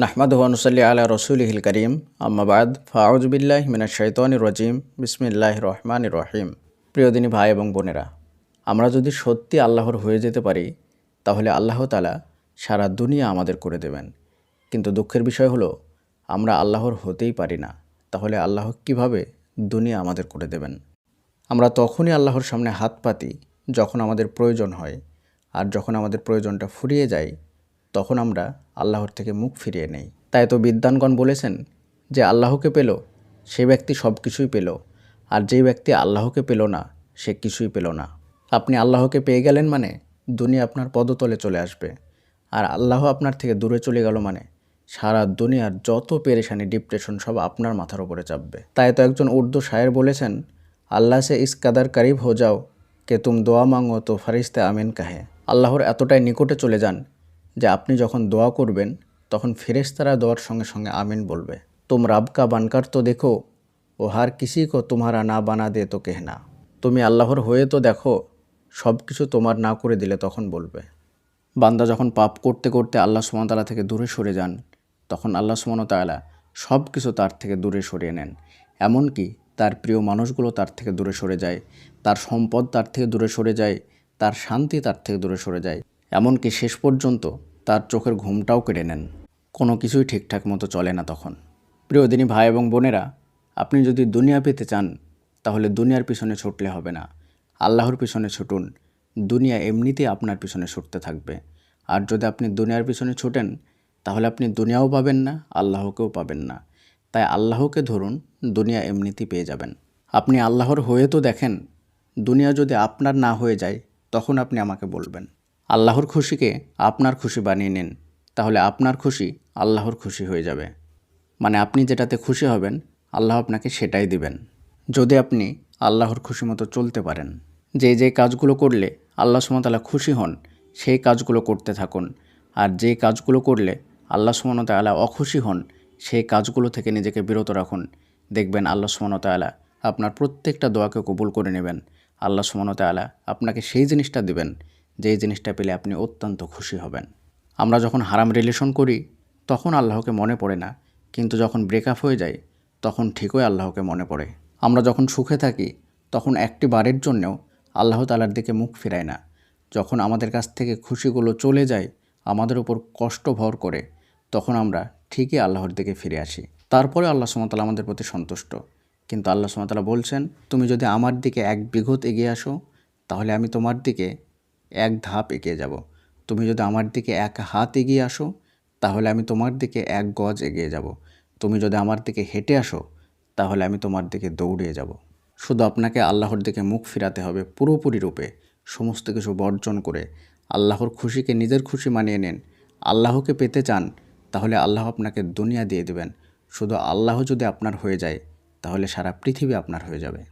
নাহমাদ হুয়ানুসাল্লি আলা রসুলহিল করিম আম্মাবাদ ফাউজবিল্লাহ মিনা শৈতান রজিম বিসমিল্লাহ রহমান রহিম প্রিয়দিনী ভাই এবং বোনেরা, আমরা যদি সত্যি আল্লাহর হয়ে যেতে পারি, তাহলে আল্লাহ তালা সারা দুনিয়া আমাদের করে দেবেন। কিন্তু দুঃখের বিষয় হলো, আমরা আল্লাহর হতেই পারি না। তাহলে আল্লাহ কীভাবে দুনিয়া আমাদের করে দেবেন? আমরা তখনই আল্লাহর সামনে হাত পাতি যখন আমাদের প্রয়োজন হয়। আর যখন আমাদের প্রয়োজনটা ফুরিয়ে যায়, তখন আমরা আল্লাহর থেকে মুখ ফিরিয়ে নেই। তাই তো বিদ্বানগণ বলেছেন যে আল্লাহকে পেল, সে ব্যক্তি সব কিছুই পেল, আর যেই ব্যক্তি আল্লাহকে পেল না, সে কিছুই পেল না। আপনি আল্লাহকে পেয়ে গেলেন মানে দুনিয়া আপনার পদতলে চলে আসবে, আর আল্লাহ আপনার থেকে দূরে চলে গেল মানে সারা দুনিয়ার যত পেরেশানি, ডিপ্রেশন সব আপনার মাথার উপরে চাপবে। তাই তো একজন উর্দু শায়ের বলেছেন, আল্লাহ সে ইস কাদার কারিব হো যাও, কে তুম দোয়া মাঙ্গো তো ফারিস্তে আমিন কাহে। আল্লাহর এতটাই নিকটে চলে যান যে আপনি যখন দোয়া করবেন, তখন ফেরেশতারা দোয়ার সঙ্গে সঙ্গে আমিন বলবে। তুম রাবকা বানকার তো দেখো, ও হার কিসি কো তোমারা না বানা দে তো কেহনা। তুমি আল্লাহর হয়ে তো দেখো, সব কিছু তোমার না করে দিলে তখন বলবে। বান্দা যখন পাপ করতে করতে আল্লাহ সুমতালা থেকে দূরে সরে যান, তখন আল্লাহ সুমতালা সব কিছু তার থেকে দূরে সরিয়ে নেন। এমনকি তার প্রিয় মানুষগুলো তার থেকে দূরে সরে যায়, তার সম্পদ তার থেকে দূরে সরে যায়, তার শান্তি তার থেকে দূরে সরে যায়। এমনকি শেষ পর্যন্ত তার চোখের ঘুমটাও কেড়ে নেন। কোনো কিছুই ঠিকঠাক মতো চলে না তখন। প্রিয় দিনী ভাই এবং বোনেরা, আপনি যদি দুনিয়া পেতে চান, তাহলে দুনিয়ার পিছনে ছুটলে হবে না। আল্লাহর পিছনে ছুটুন। দুনিয়া এমনিতেই আপনার পিছনে ছুটতে থাকবে। আর যদি আপনি দুনিয়ার পিছনে ছুটেন, তাহলে আপনি দুনিয়াও পাবেন না, আল্লাহকেও পাবেন না। তাই আল্লাহকে ধরুন দুনিয়া এমনিতেই পেয়ে যাবেন। আপনি আল্লাহর হয়ে তো দেখেন, দুনিয়া যদি আপনার না হয়ে যায়, তখন আপনি আমাকে বলবেন। আল্লাহর খুশিকে আপনার খুশি বানিয়ে নিন, তাহলে আপনার খুশি আল্লাহর খুশি হয়ে যাবে। মানে আপনি যেটাতে খুশি হবেন, আল্লাহ আপনাকে সেটাই দিবেন। যদি আপনি আল্লাহর খুশি মতো চলতে পারেন, যে যে কাজগুলো করলে আল্লাহ সুমতালা খুশি হন, সেই কাজগুলো করতে থাকুন। আর যে কাজগুলো করলে আল্লাহ সুমনতালা অখুশি হন, সেই কাজগুলো থেকে নিজেকে বিরত রাখুন। দেখবেন আল্লাহ সুমনতালা আপনার প্রত্যেকটা দোয়াকে কবুল করে নেবেন। আল্লাহ সুমনতালা আপনাকে সেই জিনিসটা দিবেন যেই জিনিসটা পেলে আপনি অত্যন্ত খুশি হবেন। আমরা যখন হারাম রিলেশন করি, তখন আল্লাহকে মনে পড়ে না। কিন্তু যখন ব্রেকআপ হয়ে যায়, তখন ঠিকই আল্লাহকে মনে পড়ে। আমরা যখন সুখে থাকি, তখন একটি বারের জন্যেও আল্লাহ তালার দিকে মুখ ফিরায় না। যখন আমাদের কাছ থেকে খুশিগুলো চলে যায়, আমাদের উপর কষ্ট ভর করে, তখন আমরা ঠিকই আল্লাহর দিকে ফিরে আসি। তারপরে আল্লাহ সুমতালা আমাদের প্রতি সন্তুষ্ট। কিন্তু আল্লাহ সুমতালা বলছেন, তুমি যদি আমার দিকে এক বিঘত এগিয়ে আসো, তাহলে আমি তোমার দিকে এক ধাপ এগিয়ে যাব। তুমি যদি আমার দিকে এক হাত এগিয়ে আসো, তাহলে আমি তোমার দিকে এক গজ এগিয়ে যাব। তুমি যদি আমার দিকে হেঁটে আসো, তাহলে আমি তোমার দিকে দৌড়িয়ে যাব। শুধু আপনাকে আল্লাহর দিকে মুখ ফিরাতে হবে পুরোপুরি রূপে। সমস্ত কিছু বর্জন করে আল্লাহর খুশিকে নিজের খুশি মানিয়ে নেন। আল্লাহকে পেতে চান, তাহলে আল্লাহ আপনাকে দুনিয়া দিয়ে দেবেন। শুধু আল্লাহ যদি আপনার হয়ে যায়, তাহলে সারা পৃথিবী আপনার হয়ে যাবে।